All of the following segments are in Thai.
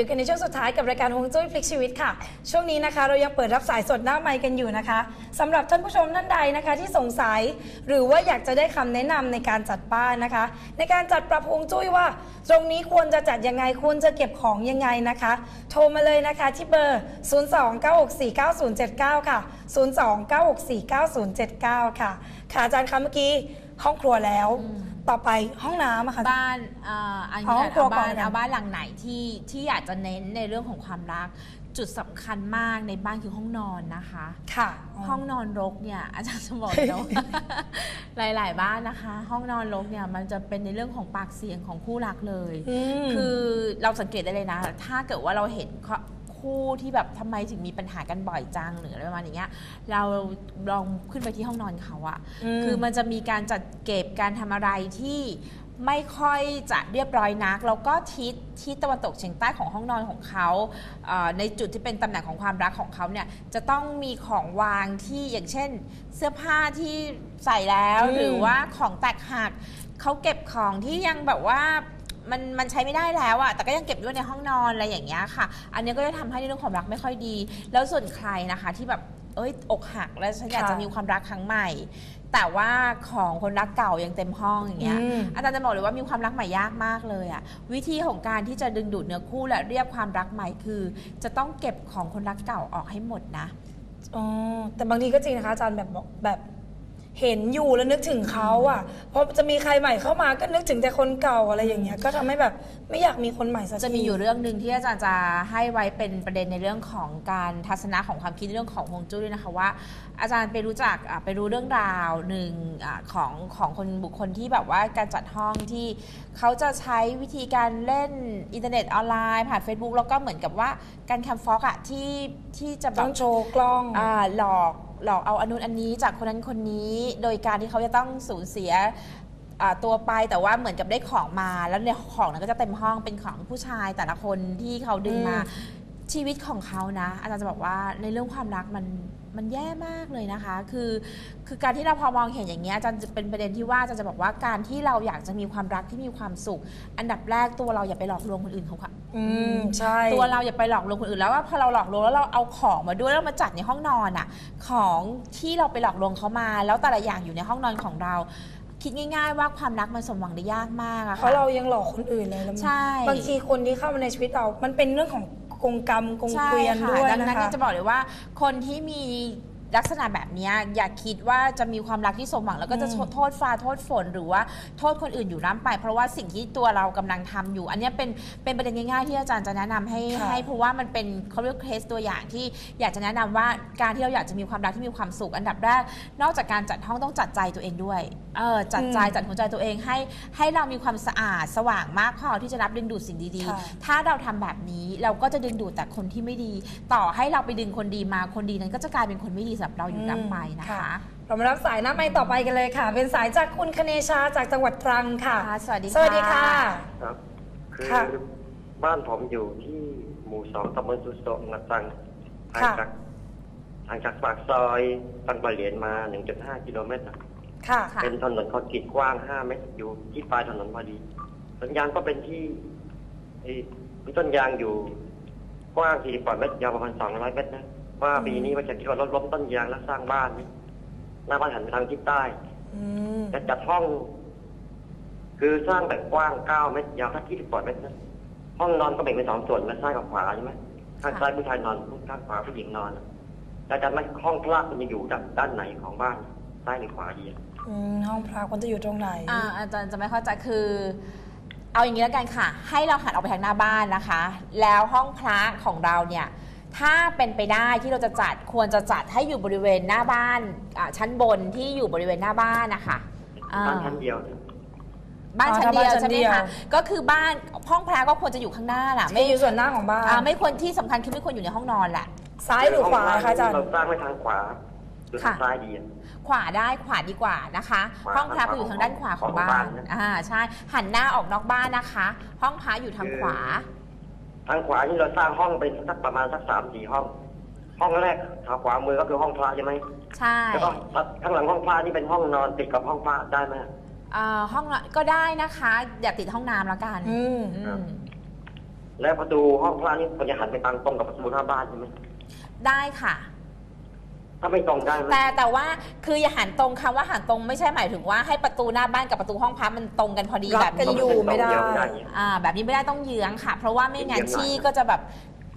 อยู่กันในช่วงสุดท้ายกับรายการฮวงจุ้ยพลิกชีวิตค่ะ ช่วงนี้นะคะเรายังเปิดรับสายสดหน้าไมค์กันอยู่นะคะสำหรับท่านผู้ชมท่านใดนะคะ ที่สงสัย หรือว่าอยากจะได้คำแนะนำในการจัดบ้านนะคะ ในการจัดปรับฮวงจุ้ยว่า ตรงนี้ควรจะจัดยังไงควรจะเก็บของยังไงนะคะ โทรมาเลยนะคะที่เบอร์ 029649079 ค่ะ 029649079 ค่ะค่ะอาจารย์คะเมื่อกี้ห้องครัวแล้ว ต่อไปห้องน้ำอะค่ะ บ้านเอ่ออันเอานี้ห้องครัวเอาบ้านก่อนนะเอาบ้านหลังไหนที่ที่อยากจะเน้นในเรื่องของความรัก จุดสำคัญมากในบ้านคือห้องนอนนะคะ ค่ะ ห้องนอนรกเนี่ยอาจารย์จะบอกเลยนะว่าหลาย ๆ บ้านนะคะ ห้องนอนรกเนี่ยมันจะเป็นในเรื่องของปากเสียงของคู่รักเลยอืมคือเราสังเกตได้เลยนะ ถ้าเกิดว่าเราเห็น คู่ที่แบบทำไมถึงมีปัญหากันบ่อยจังหรืออะไรประมาณอย่างเงี้ยเราลองขึ้นไปที่ห้องนอนเขาอะอืมคือมันจะมีการจัดเก็บการทำอะไรที่ไม่ค่อยจะเรียบร้อยนัก แล้วก็ทิศที่ตะวันตกเฉียงใต้ของห้องนอนของเขาเอ่อในจุดที่เป็นตำแหน่งของความรักของเขาเนี่ยจะต้องมีของวางที่อย่างเช่น เสื้อผ้าที่ใส่แล้วอืมหรือว่าของแตกหักเขาเก็บของที่ยังแบบว่า มันมันใช้ไม่ได้แล้วอะแต่ก็ยังเก็บไว้ในห้องนอนอะไรอย่างเงี้ยค่ะ อันนี้ก็จะทำให้ในเรื่องความรักไม่ค่อยดี แล้วส่วนใครนะคะที่แบบเอ้ยอกหักแล้วฉันอยากจะค่ะมีความรักครั้งใหม่ แต่ว่าของคนรักเก่ายังเต็มห้องอย่างเงี้ยอืม อาจารย์จะบอกเลยว่ามีความรักใหม่ยากมากเลยอะวิธีของการที่จะดึงดูดเนื้อคู่และเรียกความรักใหม่คือ จะต้องเก็บของคนรักเก่าออกให้หมดนะ อ๋อแต่บางทีก็จริงนะคะอาจารย์แบบบอกแบบ เห็นอยู่แล้วนึกถึงเขาอะเพราะจะมีใครใหม่เข้ามาก็นึกถึงแต่คนเก่าอะไรอย่างเงี้ยก็ทำให้แบบไม่อยากมีคนใหม่สักที จะมีอยู่เรื่องหนึ่งที่อาจารย์จะให้ไว้เป็นประเด็นในเรื่องของการทัศนะของความคิดในเรื่องของฮวงจุ้ยด้วยนะคะว่า อาจารย์ไปรู้จักอะไปรู้เรื่องราวหนึ่งอะของของคนบุคคลที่แบบว่าการจัดห้องที่เขาจะใช้วิธีการเล่นอินเทอร์เน็ตออนไลน์ผ่าน Facebook แล้วก็เหมือนกับว่าการแคมฟอกอะที่ที่จะแบต้บองโชว์กล้อง อ่าหลอก หลอกเอาอนุนอันนี้จากคนนั้นคนนี้ โดยการที่เขาจะต้องสูญเสียตัวไปแต่ว่าเหมือนกับได้ของมาแล้วในของนั้นก็จะเต็มห้องเป็นของผู้ชายแต่ละคนที่เขาดึงมา ชีวิตของเขานะ อาจารย์จะบอกว่าในเรื่องความรักมันมันแย่มากเลยนะคะ คือคือการที่เราพอมองเห็นอย่างเงี้ยอาจารย์จะเป็นประเด็นที่ว่าอาจารย์จะบอกว่าการที่เราอยากจะมีความรักที่มีความสุข อันดับแรกตัวเราอย่าไปหลอกลวงคนอื่นเขาค่ะอืมใช่ ตัวเราอย่าไปหลอกลวงคนอื่นแล้วว่าพอเราหลอกลวงแล้วเราเอาของมาด้วยแล้วมาจัดในห้องนอนอะ ของที่เราไปหลอกลวงเขามา แล้วแต่ละอย่างอยู่ในห้องนอนของเราคิดง่ายๆว่าความรักมันสมหวังได้ยากมากอะเพค่ะ ราะเรายังหลอกคนอื่นเลยแล้วมันใช่ บางทีคนที่เข้ามาในชีวิตเรา มันเป็นเรื่องของ กงกรรมกงใช่เกวียนค่ะด้วยดังนะนั้นคะ เนี่ยจะบอกเลยว่าคนที่มี ลักษณะแบบเนี้ยอย่าคิดว่าจะมีความรักที่สมหวังแล้วก็จะอืมโทษฟ้าโทษฝน หรือว่าโทษคนอื่นอยู่ร่ำไป เพราะว่าสิ่งที่ตัวเรากำลังทำอยู่ อันเนี้ยเป็นเป็นประเด็นง่ายๆที่อาจารย์จะแนะนำให้ค่ะให้เพราะว่ามันเป็นเขาเรียกเคสตัวอย่างที่อยากจะแนะนำว่าการที่เราอยากจะมีความรักที่มีความสุขอันดับแรกนอกจากการจัดห้องต้องจัดใจตัวเองด้วยเออจัดใจจัดหัวใจตัวเองให้ให้เรามีความสะอาดสว่างมากพอที่จะรับดึงดูดสิ่งดีค่ะๆถ้าเราทำแบบนี้เราก็จะดึงดูดแต่คนที่ไม่ดี ต่อให้เราไปดึงคนดีมาคนดีนั้นก็จะกลายเป็นคนไม่ดีสำหรับเราอยู่ร่ำไปนะคะ เรามารับสายหน้าไม้ต่อไปกันเลยค่ะ เป็นสายจากคุณคเนชาจากจังหวัดตรังค่ะ ค่ะสวัสดีค่ะ สวัสดีค่ะ ครับ คือค่ะบ้านผมอยู่ที่หมู่สองตำบลสุโสมนาตังห่างค่ะ จากห่างจากปากซอยตังบะเหรียญมา 1.5 กิโลเมตรอะค่ะ ค่ะเป็นถนนคอนกรีตกว้าง 5 เมตร อยู่ที่ปลายถนนพอดีต้นยางก็เป็นที่ไอ้มีต้นยางอยู่กว้าง 40กว่าเมตรยาวประมาณ 200 เมตรนะ ว่าปีนี้ว่าจะคิดว่ารถล้มต้นยางแล้วสร้างบ้านนี่หน้าบ้านหันไปทางทิศใต้อืมจะจัดห้อง คือสร้างแบบกว้างเก้าเมตรยาวสักยี่สิบกว่าเมตรนะห้องนอนก็แบ่งเป็นสองส่วนนะซ้ายกับขวาใช่ไหมข้างซ้ายผู้ชายนอนข้างขวาผู้หญิงนอนแต่จะไม่ห้องพระมันจะอยู่ด้านด้านไหนของบ้านซ้ายหรือขวาดีอะอืมห้องพระควรจะอยู่ตรงไหน อ่าอาจารย์จะไม่เข้าใจคือ เอาอย่างนี้แล้วกันค่ะ ให้เราหันออกไปทางหน้าบ้านนะคะ แล้วห้องพระของเราเนี่ย ถ้าเป็นไปได้ที่เราจะจัดควรจะจัดให้อยู่บริเวณหน้าบ้านอ่าชั้นบนที่อยู่บริเวณหน้าบ้านนะคะอ่าบ้านชั้นเดียวนะบ้านอ๋อชั้นเดียวถ้าบ้านชั้ใช่นไหมเดียว คะก็คือบ้านห้องพระก็ควรจะอยู่ข้างหน้าล่ะไม่ไม่อยู่ส่วนหน้าของบ้านอ่าไม่ควรที่สำคัญคือไม่ควรอยู่ในห้องนอนแหละ ซ้ายหรือขวาคะอาจารย์ เราสร้างไว้ทางขวาหรือทางค่ะ ซ้ายดีอะ ขวาได้ขวาดีกว่านะคะ ขวาห้องพระก็อยู่ทางด้านขวาของบ้าของบ้านนนะ อ่าใช่หันหน้าออกนอกบ้านนะคะ ห้องพระอยู่ทางขวา ทางขวานี่เราสร้างห้องเป็นสักประมาณสักสามสี่ห้อง ห้องแรกทางขวามือก็คือห้องพระใช่ไหมใช่แล้วก็ข้างหลังห้องพระนี่เป็นห้องนอนติดกับห้องพระได้ไหมอ่าห้องนอนก็ได้นะคะ อย่าติดห้องน้ำแล้วกันอืมอืมแล้วประตูห้องพระนี่ควรจะหันไปทางตรงกับประตูหน้าบ้านใช่ไหมได้ค่ะ ถ้าไม่ตรงได้ไหมแต่แต่ว่าคืออย่าหันตรงคำว่าหันตรงไม่ใช่หมายถึงว่าให้ประตูหน้าบ้านกับประตูห้องพักมันตรงกันพอดีรัแบบบกันนี้อยู่ไม่ได้ตรงเยวเนี่ยอ่าแบบนี้ไม่ได้ต้องเยื้องค่ะ เพราะว่าไม่งั้นเยื้องหน่อยชี่ก็จะแบบ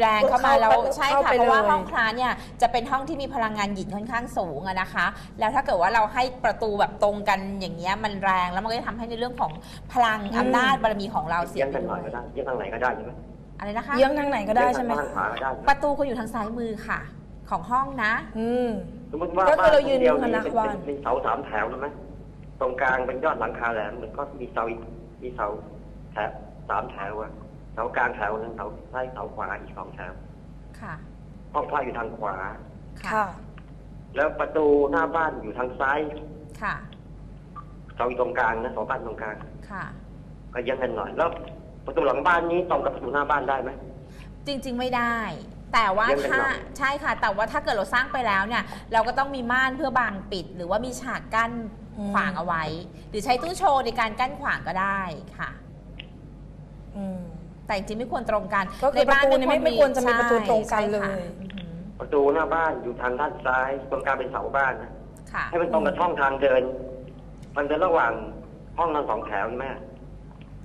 แรงเข้ามาแล้วเข้าไปใช่เข้าค่ะไปเพราะว่าเลยห้องพระเนี่ยจะเป็นห้องที่มีพลังงานหยินค่อนข้างสูงอะนะคะ แล้วถ้าเกิดว่าเราให้ประตูแบบตรงกันอย่างเงี้ยมันแรงแล้วมันก็จะทำให้ในเรื่องของพลังอำนาจบารมีของเราเสียเยี่ยงไปกันหด้น่อวยยก็ได้เยี่ยงทางไหนก็ได้ใช่ไหมอะไรนะคะเยื้องทางไหนก็ได้ใช่ไหมเยี่ยงทางขวาก็ได้ใช่ไหมประตูคุณอยู่ทางซ้ายมือค่ะ ของห้องนะ อืม สมมติว่าก็คือเรายืนบ้เดียวอยู่นี้คณะเป็นบ้านเป็นเป็นเสาสามแถวใช่ไหมตรงกลางเป็นยอดหลังคาแหลมมันก็มีเสาอีกมีเสาแถวสามแถวอะเสากลางแถวหนึงเสาซ้ายเสาขวาอีกสองแถวค่ะ ห้องพระอยู่ทางขวา ค่ะ แล้วประตูหน้าบ้านอยู่ทางซ้ายค่ะ เสาอยู่ตรงกลางนะเสาบ้านตรงกลาง ค่ะ ก็เยี่ยงกันหน่อยแล้วประตูหลังบ้านนี้ตรงกับประตูหน้าบ้านได้ไหมจริง ๆ ไม่ได้ แต่ว่าเรื่องถ้าเป็นหรอใช่ค่ะ แต่ว่าถ้าเกิดเราสร้างไปแล้วเนี่ย เราก็ต้องมีม่านเพื่อบังปิด หรือว่ามีฉากกั้นอืม ขวางเอาไว้ หรือใช้ตู้โชว์ในการกั้นขวางก็ได้ค่ะ อืม แต่จริงๆไม่ควรตรงกันก็คือประตูเนี่ยไม่ไม่ควรจะมีประตูตรงกันใช่เลยค่ะอือหือประตูหน้าบ้านอยู่ทางด้านซ้ายตรงกลางเป็นเสาบ้านนะค่ะให้มันตรงกับช่องทางเดิน มันเดินระหว่างห้องนอนสองแถวใช่ไหม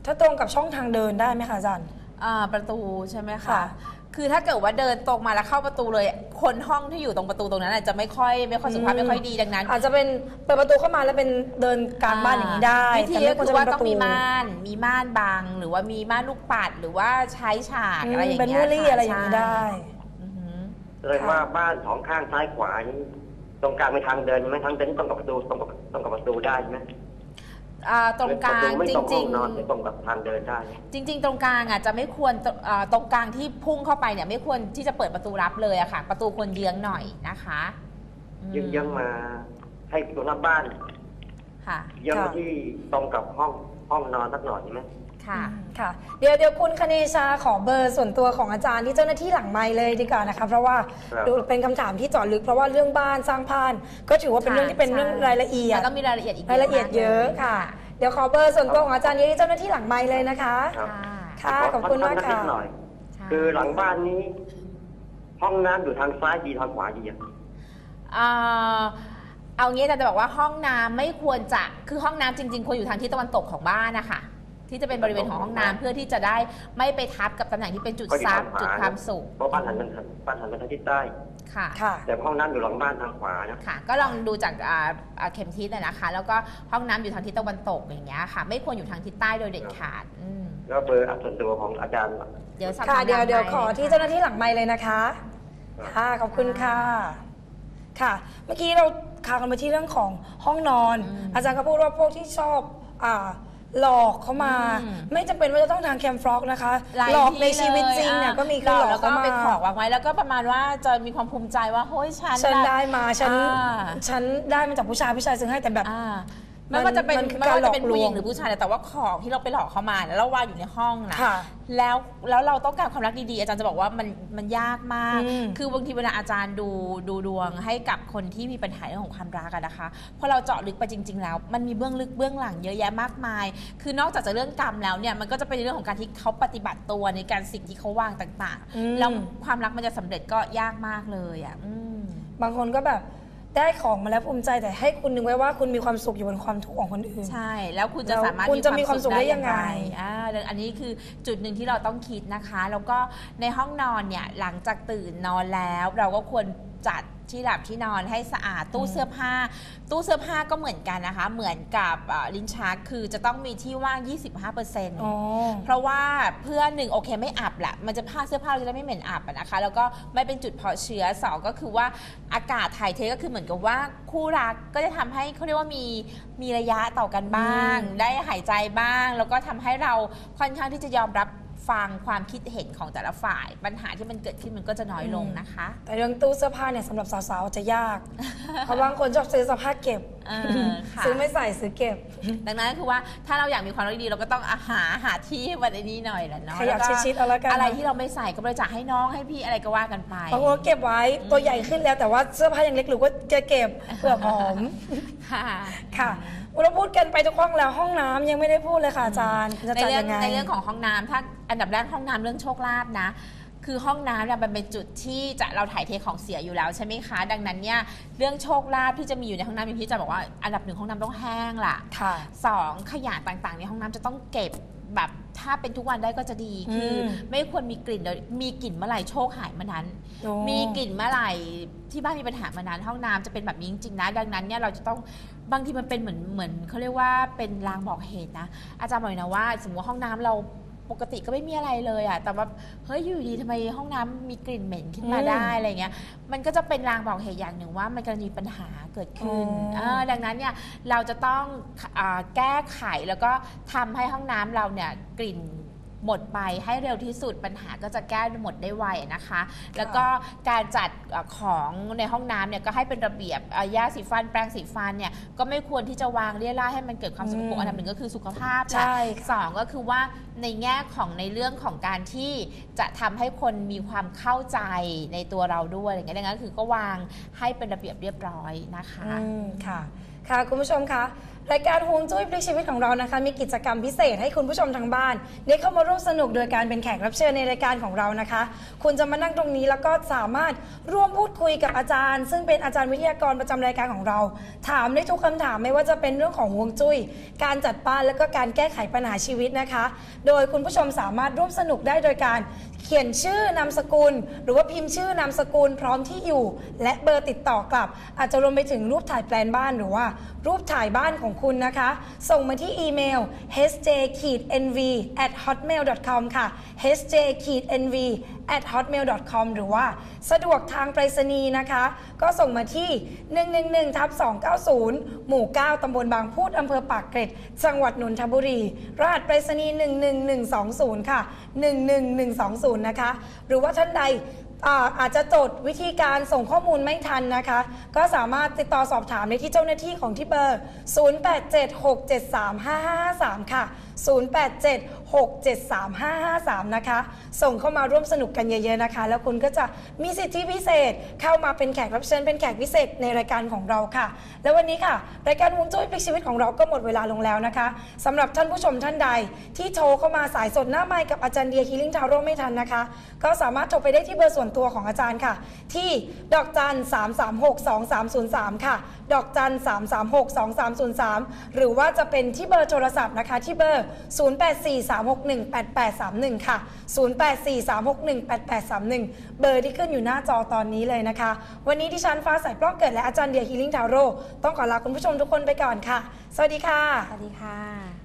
ถ้าตรงกับช่องทางเดินได้ไหมคะอาจารย์ อ่าประตูใช่ไหมคะ ค่ะ คือถ้าเกิดว่าเดินตรงมาแล้วเข้าประตูเลย คนห้องที่อยู่ตรงประตูตรงนั้นอาจจะไม่ค่อยไม่ค่อยสุขภาพไม่ค่อยดีดังนั้นอาจจะเป็นเปิดประตูเข้ามาแล้วเป็นเดินกลางบ้านอย่างนี้ได้วิธีแต่ก็ไม่ควรคืจะอเป็ว่านปต้อระงตูมีม่านมีม่านบังหรือว่ามีม่านลูกปัดหรือว่าใช้ฉากอืมอะไรอย่างเป็นเงี้ยมูลลี่ค่อะไรอย่างนี้ได้อือหือแสดงว่าบ้านสองข้างซ้ายขวานี้ตรงกลางเป็นทางเดินใช่ไหมทางเดินนี่ตรงกับประตูตรงกับตรงกับประตูได้ใช่ไหม อ่าตรงกลางประตูไม่จตรงห้ริองงนอนไม่ตรงกับทางเดินได้ ๆ จริง ๆ ตรงกลางอะจะไม่ควรตอ่าตรงกลางที่พุ่งเข้าไปเนี่ยไม่ควรที่จะเปิดประตูรับเลยอะค่ะ ประตูควรเยื้องหน่อยนะคะอืมยังยังมาให้ประตูหน้าบ้าน ค่ะยังมาค่ะที่ตรงกับห้องห้องนอนสักหน่อยใช่ไหม ค่ะค่ะ เดี๋ยวเดี๋ยวคุณคเนชาขอเบอร์ส่วนตัวของอาจารย์ที่เจ้าหน้าที่หลังไมค์เลยดีกว่านะคะเพราะว่าครับดูเป็นคำถามที่เจาะลึกเพราะว่าเรื่องบ้านสร้างพาน ก็ถือว่าเป็นค่ะเรื่องที่เป็นใช่เรื่องรายละเอียดแล้วก็มีรายละเอียดอีกรายละเอียดเยอะมากลค่ะ เดี๋ยวขอเบอร์ส่วนตัวของอาจารย์ที่เจ้าหน้าที่หลังไมค์เลยนะคะครับค่ะค่ะขอบคุณมากนิค่ะดหน่อยใช่คือหลังบ้านนี้ ห้องน้ำอยู่ทางซ้ายดีทางขวาดีอะอ่าเอางี้อาจารย์จะบอกว่าห้องน้ำไม่ควรจะคือห้องน้ำจริง ๆ ควรอยู่ทางทิศตะวันตกของบ้านนะคะ ที่จะเป็นบริเวณของห้องน้ำเพื่อที่จะได้ไม่ไปทับกับตำแหน่งที่เป็นจุดก็อยู่ซับทางขวาจุดความสุขเพราะบ้านหันไปทางบ้านหันไปทางทิศใต้ ค่ะ ค่ะ แต่ห้องน้ำอยู่หลังบ้านทางขวานะ ค่ะ ก็ลองดูจากอ่าอ่าเข็มทิศนะนะคะ แล้วก็ห้องน้ำอยู่ทางทิศตะวันตกอย่างเงี้ยค่ะ ไม่ควรอยู่ทางทิศใต้โดยเด็ดขาดอืมแล้วเบอร์อัส่วนตัวของอาจารย์ เดี๋ยวสัปค่ะดาห์เดี๋ยวเดี๋ยวหน้าขอที่เจ้าหน้าที่หลังไมค์เลยนะคะ ค่ะ ขอบคุณค่ะ ค่ะ เมื่อกี้เราค้างกันไปที่เรื่องของห้องนอน อาจารย์ก็พูดว่าพวกที่ชอบอ่า หลอกเขามา ไม่จำเป็นว่าจะต้องทางแคมฟล็อกนะคะายหลอกที่ในชีวิตจริงลเนี่ยก็มีหคือลหอลกอกแล้วก็เขาไปมาขอวางไว้แล้วก็ประมาณว่าจะมีความภูมิใจว่าเฮ้ยฉันฉันแบบได้มาฉันอ่าฉันได้มาจากผู้ชายผู้ชายซื้อให้แต่แบบ อ่า ไม่ว่าจะเป็นมันคือไม่ว่าจะเป็นการหลอกลวงผู้หญิงหรือผู้ชายแต่ว่าของที่เราไปหลอกเขามาแล้วเราวางอยู่ในห้องนะค่ะแล้วแล้วเราต้องการความรักดีๆอาจารย์จะบอกว่ามันมันยากมาก อืม คือบางทีเวลาอาจารย์ดูดูดวงให้กับคนที่มีปัญหาเรื่องของความรักอะนะคะพอเราเจาะลึกไปจริง ๆ แล้ว มันมีเบื้องลึกเบื้องหลังเยอะแยะมากมาย คือนอกจากจะเรื่องกรรมแล้วเนี่ยมันก็จะเป็นเรื่องของการที่เขาปฏิบัติตัวในการสิ่งที่เขาวางต่างอืม ๆแล้วความรักมันจะสำเร็จก็ยากมากเลยอะอืม บางคนก็แบบ ได้ของมาแล้วภูมิใจแต่ให้คุณนึกไว้ว่าคุณมีความสุขอยู่บนความทุกข์ของคนอื่น ใช่ แล้วคุณจะแล้วสามารถคุณจะมีความสุขได้ยังไงอ่าเรื่องอันนี้คือจุดหนึ่งที่เราต้องคิดนะคะ แล้วก็ในห้องนอนเนี่ยหลังจากตื่นนอนแล้ว เราก็ควร จัดที่หลับที่นอนให้สะอาดตู้เสื้อผ้า ตู้เสื้อผ้าก็เหมือนกันนะคะ เหมือนกับอ่าลิ้นชักคือจะต้องมีที่ว่าง 25%อ๋อเพราะว่าเพื่อหนึ่งโอเคไม่อับแหละมันจะผ้าเสื้อผ้าเราจะได้ไม่เหม็นอับอะนะคะ แล้วก็ไม่เป็นจุดเพาะเชื้อสองก็คือว่าอากาศถ่ายเทก็คือเหมือนกับว่าคู่รักก็จะทำให้เขาเรียกว่ามีมีระยะต่อกันบ้างอืมได้หายใจบ้าง แล้วก็ทำให้เราค่อนข้างที่จะยอมรับ ฟังความคิดเห็นของแต่ละฝ่าย ปัญหาที่มันเกิดขึ้นมันก็จะน้อยลงนะคะ แต่เรื่องตู้เสื้อผ้าเนี่ยสำหรับสาวๆจะยาก เพราะบางคนชอบซื้อเสื้อผ้าเก็บเออค่ะซื้อไม่ใส่ซื้อเก็บ ดังนั้นก็คือว่าถ้าเราอยากมีความรักดีเราก็ต้องอาหาหาที่ให้มันไอ้นี่หน่อยแหละเนาะขยับแล้วก็ชิดๆเอาละกันอะไรที่เราไม่ใส่ก็บริจาคให้น้องให้พี่อะไรก็ว่ากันไปบางคนก็เก็บไว้ตัวใหญ่ขึ้นแล้วแต่ว่าเสื้อผ้ายังเล็กหรือว่าจะเก็บเผื่อผอมค่ะค่ะ เราพูดกันไปทุกห้องแล้วห้องน้ำยังไม่ได้พูดเลยค่ะอาจารย์จะในจัดเรื่องยังไง ในเรื่องของห้องน้ำถ้าอันดับแรกห้องน้ำเรื่องโชคลาภนะ คือห้องน้ำเนี่ยมันเป็นจุดที่จะเราถ่ายเทของเสียอยู่แล้วใช่ไหมคะ ดังนั้นเนี่ยเรื่องโชคลาภที่จะมีอยู่ในห้องน้ำอย่างที่อาจะบอกว่าอันดับหนึ่งห้องน้ำต้องแห้งล่ะ ค่ะ สองขยะต่างๆ ในห้องน้ำจะต้องเก็บแบบถ้าเป็นทุกวันได้ก็จะดีคืออมไม่ควรมีกลิ่นเดี๋ยวมีกลิ่นเมื่อไหร่โชคหายเมื่อนั้น โอ้มีกลิ่นเมื่อไหร่ที่บ้านมีปัญหาเมื่อนั้นห้องน้ำจะเป็นแบบนี้จริงๆนะ ดังนั้นเนี่ยเราจะต้อง บางทีมันเป็นเหมือนเหมือนเขาเรียกว่าเป็นลางบอกเหตุนะ อาจารย์บอกเลยนะว่า สมมติว่าห้องน้ำเราปกติก็ไม่มีอะไรเลยอะแต่ว่าเฮ้ยอยู่ดีทำไมห้องน้ำมีกลิ่นเหม็นขึ้นมาอืมได้อะไรเงี้ย มันก็จะเป็นลางบอกเหตุอย่างหนึ่งว่ามันกำลังมีปัญหาเกิดขึ้นอ๋อ เออดังนั้นเนี่ยเราจะต้องอาแก้ไขแล้วก็ทำให้ห้องน้ำเราเนี่ยกลิ่น หมดไปให้เร็วที่สุดปัญหาก็จะแก้หมดได้ไวนะคะ แล้วก็การจัดเอ่อของในห้องน้ำเนี่ยก็ให้เป็นระเบียบเอ่อยาสีฟันแปรงสีฟันเนี่ยก็ไม่ควรที่จะวางเรี่ยราดให้มันเกิดความสกปรกอืมอันดับหนึ่งก็คือสุขภาพแหละใช่สองก็คือว่าในแง่ของในเรื่องของการที่จะทำให้คนมีความเข้าใจในตัวเราด้วยอะไรเงี้ยดังนั้นคือก็วางให้เป็นระเบียบเรียบร้อยนะคะอืมค่ะค่ะคุณผู้ชมคะรายการฮวงจุ้ยพลิกชีวิตของเรานะคะ มีกิจกรรมพิเศษให้คุณผู้ชมทางบ้าน ได้เข้ามาร่วมสนุกโดยการเป็นแขกรับเชิญในรายการของเรานะคะ คุณจะมานั่งตรงนี้แล้วก็สามารถร่วมพูดคุยกับอาจารย์ ซึ่งเป็นอาจารย์วิทยากรประจำรายการของเรา ถามได้ทุกคำถามไม่ว่าจะเป็นเรื่องของฮวงจุ้ย การจัดบ้านแล้วก็การแก้ไขปัญหาชีวิตนะคะ โดยคุณผู้ชมสามารถร่วมสนุกได้โดยการเขียนชื่อนามสกุล หรือว่าพิมพ์ชื่อนามสกุลพร้อมที่อยู่ และเบอร์ติดต่อกลับ อาจจะรวมไปถึงรูปถ่ายแปลนบ้านหรือว่า รูปถ่ายบ้านของคุณนะคะ ส่งมาที่อีเมล hj-nv at hotmail com ค่ะ hj-nv at hotmail com หรือว่าสะดวกทางไปรษณีย์นะคะ ก็ส่งมาที่ 111ทับ290 หมู่ 9 ตำบลบางพูดอำเภอปากเกร็ด จังหวัดนนทบุรี รหัสไปรษณีย์ 11120 ค่ะ 11120 นะคะ หรือว่าท่านใด อาอาจจะจดวิธีการส่งข้อมูลไม่ทันนะคะ ก็สามารถติดต่อสอบถามได้ที่เจ้าหน้าที่ของที่เบอร์ 0876735553 ค่ะ 0876735553 นะคะ ส่งเข้ามาร่วมสนุกกันเยอะๆนะคะ แล้วคุณก็จะมีสิทธิพิเศษเข้ามาเป็นแขกรับเชิญเป็นแขกพิเศษในรายการของเราค่ะ แล้ววันนี้ค่ะ รายการวงจุ้ยพลิกชีวิตของเราก็หมดเวลาลงแล้วนะคะสำหรับท่านผู้ชมท่านใด ที่โทรเข้ามาสายสดหน้าไมค์กับอาจารย์เดียฮิลิ่งทาโร่ไม่ทันนะคะ ก็สามารถโทรไปได้ที่เบอร์ส่วนตัวของอาจารย์ค่ะ ที่ดอกจัน 3362303 ค่ะ ดอกจัน 3362303 หรือว่าจะเป็นที่เบอร์โทรศัพท์นะคะ ที่เบอร์ 0843618831 ค่ะ 0843618831 เบอร์ที่ขึ้นอยู่หน้าจอตอนนี้เลยนะคะ วันนี้ดิฉันฟ้าใสปล้องเกิดและอาจารย์เดียฮิลิ่งทาโร่ต้องขอลาคุณผู้ชมทุกคนไปก่อนค่ะ สวัสดีค่ะ สวัสดีค่ะ